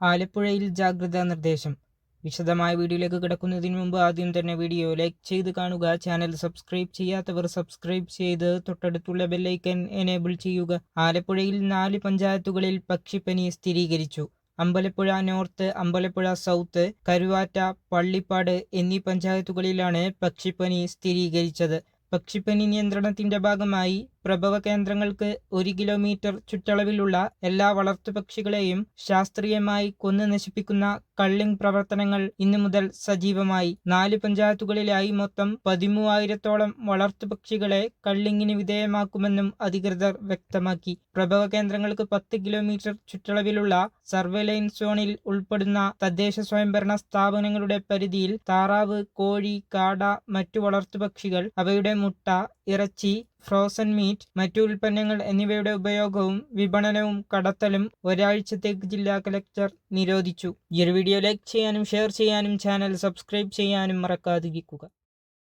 ആലപ്പുഴയിൽ ജാഗ്രതാ നിർദ്ദേശം. വിശദമായ വീഡിയോയിലേക്ക് കിടക്കുന്നതിന് മുമ്പ് ആദ്യം തന്നെ വീഡിയോ ലൈക്ക് ചെയ്ത് കാണുക. ചാനൽ സബ്സ്ക്രൈബ് ചെയ്യാത്തവർ സബ്സ്ക്രൈബ് ചെയ്ത് തൊട്ടടുത്തുള്ള ബെല്ലൈക്കൻ എനേബിൾ ചെയ്യുക. ആലപ്പുഴയിൽ നാല് പഞ്ചായത്തുകളിൽ പക്ഷിപ്പനി സ്ഥിരീകരിച്ചു. അമ്പലപ്പുഴ നോർത്ത് അമ്പലപ്പുഴ സൗത്ത് കരുവാറ്റ പള്ളിപ്പാട് എന്നീ പഞ്ചായത്തുകളിലാണ് പക്ഷിപ്പനി സ്ഥിരീകരിച്ചത്. പക്ഷിപ്പനി നിയന്ത്രണത്തിന്റെ ഭാഗമായി പ്രഭവ കേന്ദ്രങ്ങൾക്ക് ഒരു കിലോമീറ്റർ ചുറ്റളവിലുള്ള എല്ലാ വളർത്തുപക്ഷികളെയും ശാസ്ത്രീയമായി കൊന്നു നശിപ്പിക്കുന്ന കള്ളിംഗ് പ്രവർത്തനങ്ങൾ ഇന്നു മുതൽ സജീവമായി. നാല് പഞ്ചായത്തുകളിലായി മൊത്തം പതിമൂവായിരത്തോളം വളർത്തുപക്ഷികളെ കള്ളിങ്ങിന് വിധേയമാക്കുമെന്നും അധികൃതർ വ്യക്തമാക്കി. പ്രഭവ കേന്ദ്രങ്ങൾക്ക് പത്ത് കിലോമീറ്റർ ചുറ്റളവിലുള്ള സർവേലൈൻസ് സോണിൽ ഉൾപ്പെടുന്ന തദ്ദേശ സ്വയംഭരണ സ്ഥാപനങ്ങളുടെ പരിധിയിൽ താറാവ് കോഴി കാട മറ്റു വളർത്തുപക്ഷികൾ അവയുടെ മുട്ട ഇറച്ചി ഫ്രോസൺ മീറ്റ് മറ്റു ഉൽപ്പന്നങ്ങൾ എന്നിവയുടെ ഉപയോഗവും വിപണനവും കടത്തലും ഒരാഴ്ചത്തേക്ക് ജില്ലാ കലക്ടർ നിരോധിച്ചു. ഈ വീഡിയോ ലൈക്ക് ചെയ്യാനും ഷെയർ ചെയ്യാനും ചാനൽ സബ്സ്ക്രൈബ് ചെയ്യാനും മറക്കാതിരിക്കുക.